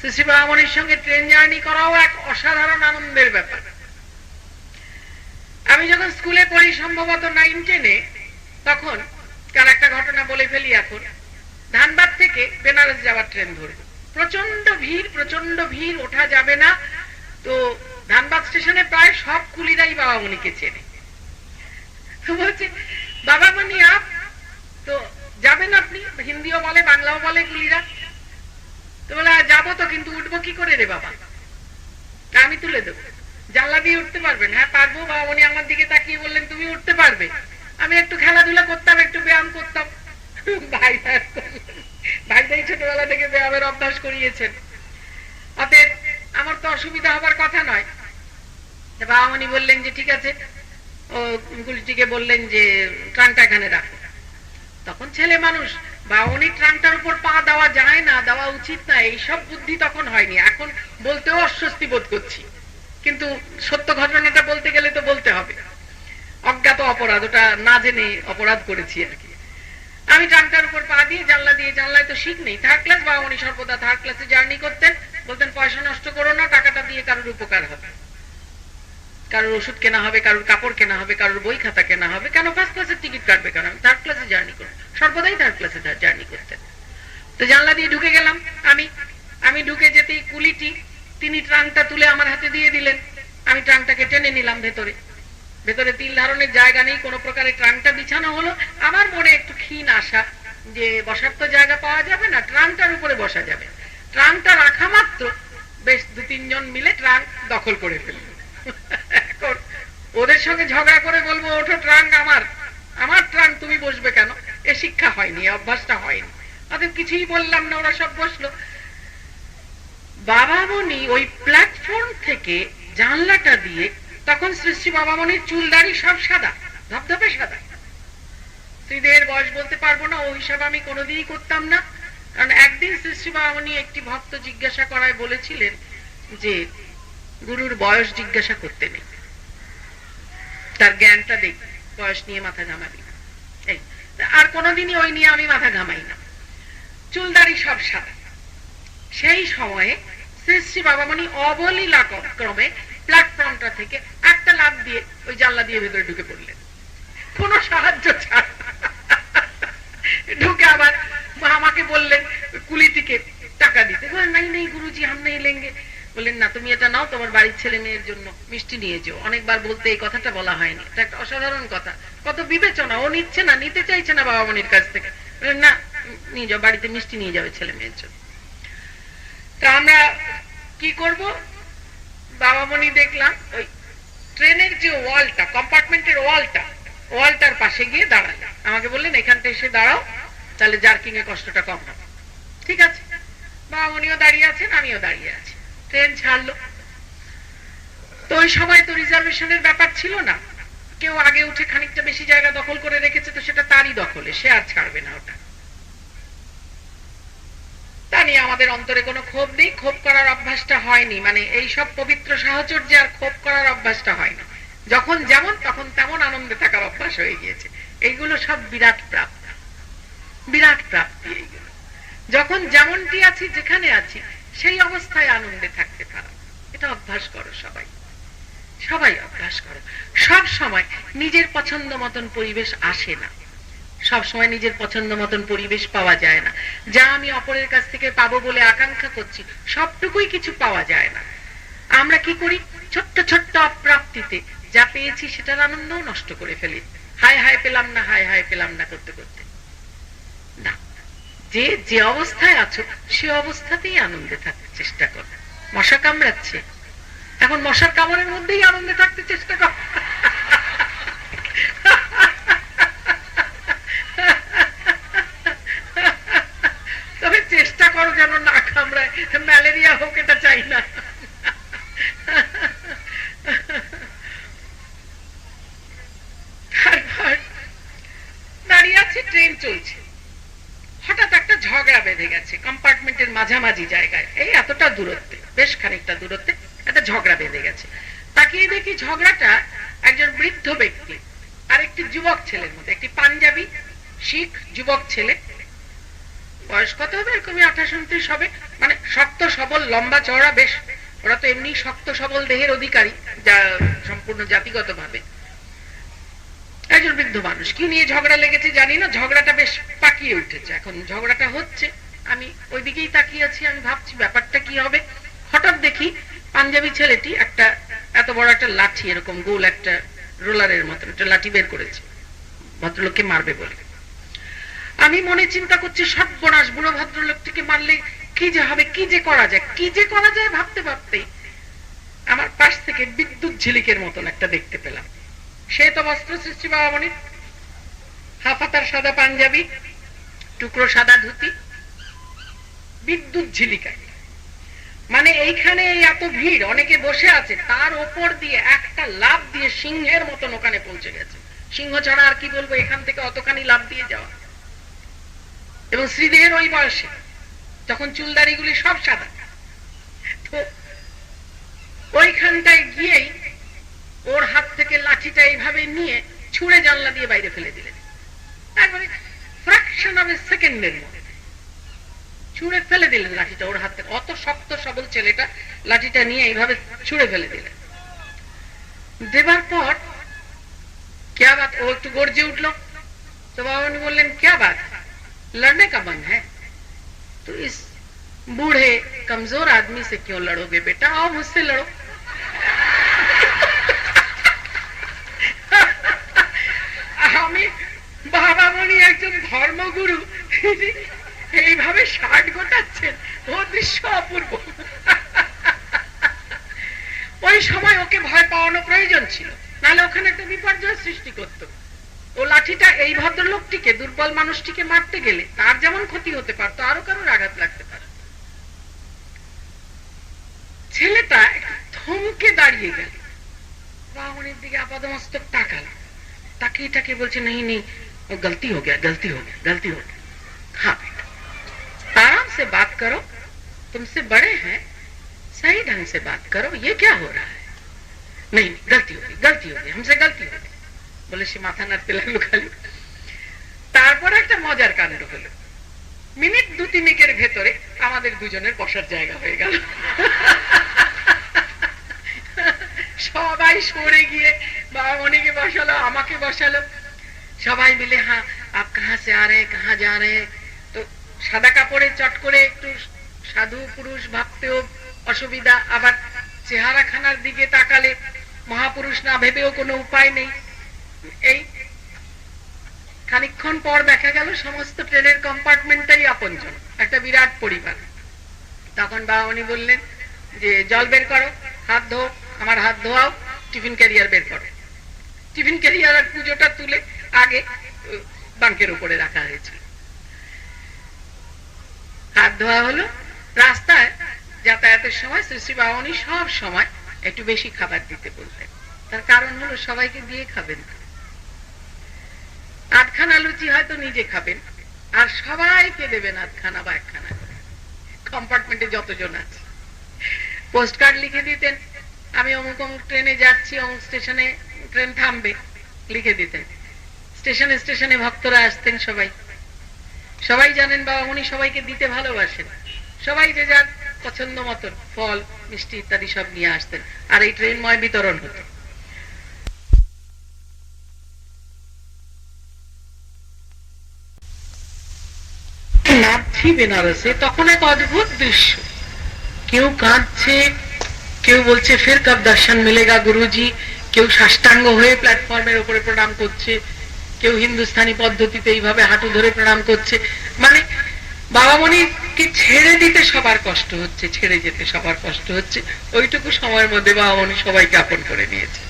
শ্রী বামনির সঙ্গে train journey করাও এক অসাধারণ আনন্দের ব্যাপার। আমি যখন স্কুলে পড়ি, সম্ভবত নাইন টেনে, তখন কার একটা ঘটনা বলে ফেলি এখন। ধানবাদ থেকে বেনারস যাওয়ার ট্রেন ধরবো। প্রচণ্ড ভিড় প্রচণ্ড ভিড়, ওঠা যাবে না। তো ধানবাদ স্টেশনে প্রায় সব কুলিরাই বাবামণিকে চেনে। বলছে বাবামণি আপ, তো যাবেন আপনি? হিন্দিও বলে, বাংলাও বলে কুলিরা। তো বলে যাব তো, কিন্তু উঠবো কি করে রে বাবা? আমি তুলে দেবো। জানলা দিয়ে উঠতে পারবেন হ্যাঁ পারব বা উনি আমার দিকে তাকিয়ে বললেন, তুমি উঠতে পারবে? আমি একটু খেলাধুলা করতাম, একটু ব্যায়াম করতাম। ভাই ভাইদাই ছোটবেলা থেকে ব্যায়ামের অভ্যাস করিয়েছেন। অতএব আমার তো অসুবিধা হবার কথা নয়। তা বাবামণি বললেন যে, ঠিক আছে। ও গুলটিকে বললেন যে ট্রাঙ্কটা এখানে রাখো। তখন ছেলে মানুষ বাউনি ট্রাঙ্কটার উপর পা দেওয়া যায় না, দেওয়া উচিত না, এইসব বুদ্ধি তখন হয়নি। এখন বলতেও অস্বস্তি বোধ করছি। কিন্তু সত্য ঘটনাটা বলতে গেলে তো বলতে হবে। অজ্ঞাত অপরাধ, ওটা না জেনে অপরাধ করেছি আর কি। আমি ট্রাঙ্কটার উপর পা দিয়ে জানলা দিয়ে, জানলায় তো শিখ নেই। থার্ড ক্লাস বা উনি সর্বদা থার্ড ক্লাসে জার্নি করতেন। বলতেন, পয়সা নষ্ট করো না, টাকাটা দিয়ে কারোর উপকার হবে। কারোর ওষুধ কেনা হবে, কারোর কাপড় কেনা হবে, কারোর বই খাতা কেনা হবে। কেন ফার্স্ট ক্লাসের টিকিট কাটবে কেন? থার্ড ক্লাসে জার্নি করুন সর্বদাই থার্ড ক্লাসে জার্নি করতেন তো জানলা দিয়ে ঢুকে গেলাম আমি। আমি ঢুকে যেতেই কুলিটি, তিনি ট্রাঙ্কটা তুলে আমার হাতে দিয়ে দিলেন। আমি ট্রাঙ্কটাকে টেনে নিলাম ভেতরে। ভেতরে তিল ধারণের জায়গা নেই, কোনো প্রকারে ট্রাঙ্কটা বিছানো হলো। আমার মনে একটু ক্ষীণ আশা যে বসার তো জায়গা পাওয়া যাবে না, ট্রাঙ্কটার উপরে বসা যাবে। ট্রাঙ্কটা রাখা মাত্র বেশ দু তিনজন মিলে ট্রাঙ্ক দখল করে ফেলল। ওদের সঙ্গে ঝগড়া করে বলব, ওঠো ট্রাঙ্ক আমার। আমার ট্রাঙ্ক তুমি বসবে কেন? এ শিক্ষা হয়নি অভ্যাসটা হয়নি। অতএব কিছুই বললাম না, ওরা সব বসল। বাবামণি ওই প্ল্যাটফর্ম থেকে জানলাটা দিয়ে তখন সৃষ্টি বাবামণির চুল দাড়ি সব সাদা, ধপধপে সাদা। স্ত্রীদের বয়স বলতে পারব না, ওই হিসাব আমি কোনোদিনই করতাম না। কারণ একদিন সৃষ্টি বাবামণি একটি ভক্ত জিজ্ঞাসা করায় বলেছিলেন যে, গুরুর বয়স জিজ্ঞাসা করতে নেই। তার জ্ঞানটা দেখ, বয়স নিয়ে মাথা ঘামাবি না। আর কোনোদিনই ওই নিয়ে আমি মাথা ঘামাই না। চুলদারি সব সাদা। সেই সময়ে শ্রী বাবামণি অবলীলা ক্রমে প্ল্যাটফর্মটা থেকে একটা লাভ দিয়ে ওই জানলা দিয়ে ভেতরে ঢুকে পড়লেন। কোন সাহায্য ছাড়া। ঢুকে আবার আমাকে বললেন, কুলিটিকে টাকা দিতে। নাই, নেই, গুরুজি, হাম নেই লেঙ্গে। বললেন, না, তুমি এটা নাও, তোমার বাড়ির ছেলে মেয়ের জন্য মিষ্টি নিয়ে যেও। অনেকবার বলতে এই কথাটা বলা হয়নি। এটা একটা অসাধারণ কথা। কত বিবেচনা, ও নিচ্ছে না, নিতে চাইছে না বাবা মনির কাছ থেকে। বললেন, না, নিয়ে যাও, বাড়িতে মিষ্টি নিয়ে যাবে ছেলে মেয়ের জন্য। তা আমরা কি করব? বাবা মনি দেখলাম, ওই ট্রেনের যে ওয়ালটা, কম্পার্টমেন্টের ওয়ালটা, ওয়ালটার পাশে গিয়ে দাঁড়ালাম আমাকে বললেন এখানটা এসে দাঁড়াও, তাহলে জার্কিং এর কষ্টটা কম হবে। ঠিক আছে। বাবা মনিও দাঁড়িয়ে আছেন, আমিও দাঁড়িয়ে আছি। ট্রেন ছাড়লো। তো ওই সময় তো রিজার্ভেশনের ব্যাপার ছিল না। কেউ আগে উঠে খানিকটা বেশি জায়গা দখল করে রেখেছে তো সেটা তারই দখলে, সে আর ছাড়বে না ওটা। তা নিয়ে আমাদের অন্তরে কোনো ক্ষোভ নেই, ক্ষোভ করার অভ্যাসটা হয়নি। মানে এই সব পবিত্র সাহচর্যে আর ক্ষোভ করার অভ্যাসটা হয়নি। যখন যেমন তখন তেমন আনন্দে থাকার অভ্যাস হয়ে গিয়েছে। এইগুলো সব বিরাট প্রাপ্তি। বিরাট প্রাপ্তি এইগুলো। যখন যেমনটি আছি যেখানে আছি সেই অবস্থায় আনন্দে থাকতে পারা এটা অভ্যাস করো সবাই। সবাই অভ্যাস করো। সব সময় নিজের পছন্দ মতন পরিবেশ আসে না। সব সময় নিজের পছন্দ মতন পরিবেশ পাওয়া যায় না। যা আমি অপরের কাছ থেকে পাবো বলে আকাঙ্ক্ষা করছি, সবটুকুই কিছু পাওয়া যায় না। আমরা কি করি? ছোট্ট ছোট্ট অপ্রাপ্তিতে যা পেয়েছি সেটার আনন্দও নষ্ট করে ফেলি। হায় হায় পেলাম না, হায় হায় পেলাম না করতে করতে। যে যে অবস্থায় আছো, সে অবস্থাতেই আনন্দে থাকতে চেষ্টা কর। মশা কামড়াচ্ছে। এখন মশার কামড়ের মধ্যেই আনন্দে থাকতে চেষ্টা কর। তবে চেষ্টা করো যেন না কামড়ায়। ম্যালেরিয়া হোক, এটা চাই না। তারপর দাঁড়িয়ে আছে, ট্রেন চলছে। হঠাৎ একটা ঝগড়া বেঁধে গেছে কম্পার্টমেন্টের মাঝামাঝি জায়গায়। এই এতটা দূরত্বে, বেশ খানিকটা দূরত্বে একটা ঝগড়া বেঁধে গেছে। তাকিয়ে দেখি ঝগড়াটা একজন বৃদ্ধ ব্যক্তি আর একটি যুবক ছেলের মধ্যে, একটি পাঞ্জাবি শিখ যুবক ছেলে। বয়স কত হবে এরকমই আঠাশ উনত্রিশ হবে? মানে শক্ত, সবল, লম্বা চওড়া, বেশ, ওরা তো এমনি শক্ত, সবল দেহের অধিকারী, যা সম্পূর্ণ জাতিগত ভাবে একজন বৃদ্ধ মানুষ। কি নিয়ে ঝগড়া লেগেছে জানি না, ঝগড়াটা বেশ পাকিয়ে উঠেছে। এখন ঝগড়াটা হচ্ছে, আমি ওইদিকেই তাকিয়ে আছি, আমি ভাবছি ব্যাপারটা কি হবে। হঠাৎ দেখি পাঞ্জাবি ছেলেটি একটা, এত বড় একটা লাঠি, এরকম গোল একটা রোলারের মতো একটা লাঠি বের করেছে। ভদ্রলোককে মারবে বলে। আমি মনে চিন্তা করছি সব সর্বনাশ বুড়ো ভদ্রলোকটিকে মারলে কি যে হবে, কি যে করা যায়, কি যে করা যায় ভাবতে ভাবতেই আমার পাশ থেকে বিদ্যুৎ ঝিলিকের মতন একটা দেখতে পেলাম। সে তো বস্ত্র সৃষ্টি বাবামণি। হাফাতার সাদা পাঞ্জাবি, টুকরো সাদা ধুতি, বিদ্যুৎ ঝিলিকা মানে এইখানে এত ভিড়, অনেকে বসে আছে, তার ওপর দিয়ে একটা লাভ দিয়ে সিংহের মতন ওখানে পৌঁছে গেছে। সিংহ ছাড়া আর কি বলব, এখান থেকে অতখানি লাভ দিয়ে যাওয়া। এবং শ্রীদেহের ওই বয়সে তখন চুলদারিগুলি সব সাদা, তো ওইখানটায় গিয়েই ওর হাত থেকে লাঠিটা এইভাবে নিয়ে ছুঁড়ে জানলা দিয়ে বাইরে ফেলে দিলেন একবারে ফ্র্যাকশন অফ এ সেকেন্ডের মধ্যে ছুঁড়ে ফেলে দিলেন লাঠিটা ওর হাত থেকে অত শক্ত সবল ছেলেটা লাঠিটা নিয়ে এইভাবে ছুঁড়ে ফেলে দিলেন দেবার পর क्या बात ও একটু গর্জে উঠলো তো বাবা উনি বললেন क्या बात लड़ने का मन है तो इस बूढ़े कमजोर आदमी से क्यों लड़ोगे बेटा आओ मुझसे लड़ो মনি একজন ধর্মগুরু। এইভাবে ষাট গোটাচ্ছেন। ও দৃশ্য অপূর্ব। ওই সময় ওকে ভয় পাওয়ানো প্রয়োজন ছিল। নাহলে ওখানে একটা বিপর্যয় সৃষ্টি করত। ও লাঠিটা এই ভদ্রলোকটিকে, দুর্বল মানুষটিকে মারতে গেলে তার যেমন ক্ষতি হতে পারতো, আরও কারোর আঘাত লাগতে পারে ছেলেটা থমকে দাঁড়িয়ে গেল। বাহনের দিকে আপাদমস্তক তাকালো। তাকিয়ে তাকিয়ে বলছে नहीं नहीं गलती हो गया गलती हो गया गलती हो गया हाँ बेटा आराम से बात करो तुमसे बड़े हैं सही ढंग से बात करो ये क्या हो रहा है नहीं नहीं गलती हो गई गलती हो गई हमसे गलती हो गई বলে সে মাথা নাড়তে লাগলো খালি তারপর একটা মজার কাণ্ড হলো মিনিট দু তিনেকের ভেতরে আমাদের দুজনের বসার জায়গা হয়ে গেল সবাই সরে গিয়ে বাবা মনিকে বসালো আমাকে বসালো সবাই মিলে হ্যাঁ আপ কাহা সে আ রে, কাহা যা রে? তো সাদা কাপড়ে চট করে একটু সাধু পুরুষ ভাবতেও অসুবিধা। আবার চেহারা খানার দিকে তাকালে মহাপুরুষ না ভেবেও কোনো উপায় নেই। এই খানিক্ষণ পর দেখা গেল, সমস্ত ট্রেনের কম্পার্টমেন্টটাই আপনজন, একটা বিরাট পরিবার। তখন বাবা উনি বললেন যে, জল বের করো, হাত ধো আমার হাত ধোয়াও, টিফিন ক্যারিয়ার বের করো। টিফিন ক্যারিয়ার আর পুজোটা তুলে আগে বাঙ্কের উপরে রাখা হয়েছিল। হাত ধোয়া হলো, রাস্তায় যাতায়াতের সময় শ্রী শ্রী সব সময় একটু বেশি খাবার দিতে বলতেন। তার কারণ হলো সবাইকে দিয়ে খাবেন না। আধখানা লুচি হয়তো নিজে খাবেন, আর সবাইকে দেবেন আধখানা বা একখানা কম্পার্টমেন্টে যতজন আছে। পোস্ট কার্ড লিখে দিতেন, আমি অমুক অমুক ট্রেনে যাচ্ছি, অমুক স্টেশনে ট্রেন থামবে, লিখে দিতেন। স্টেশনে স্টেশনে ভক্তরা আসতেন সবাই। সবাই জানেন বাবা উনি সবাইকে দিতে ভালোবাসেন। সবাই যে যার পছন্দ মতন ফল, মিষ্টি ইত্যাদি সব নিয়ে আসতেন। আর এই ট্রেনময় বিতরণ হতো। বেনারসে তখন এক অদ্ভুত দৃশ্য। কেউ কাঁদছে, কেউ বলছে, ফের কব দর্শন মিলেগা গুরুজি। কেউ সাষ্টাঙ্গ হয়ে প্ল্যাটফর্মের উপরে প্রণাম করছে। কেউ হিন্দুস্থানি পদ্ধতিতে এইভাবে হাঁটু ধরে প্রণাম করছে। মানে বাবা মনিকে ছেড়ে দিতে সবার কষ্ট হচ্ছে, ছেড়ে যেতে সবার কষ্ট হচ্ছে। ওইটুকু সময়ের মধ্যে বাবা মনি সবাইকে আপন করে নিয়েছে।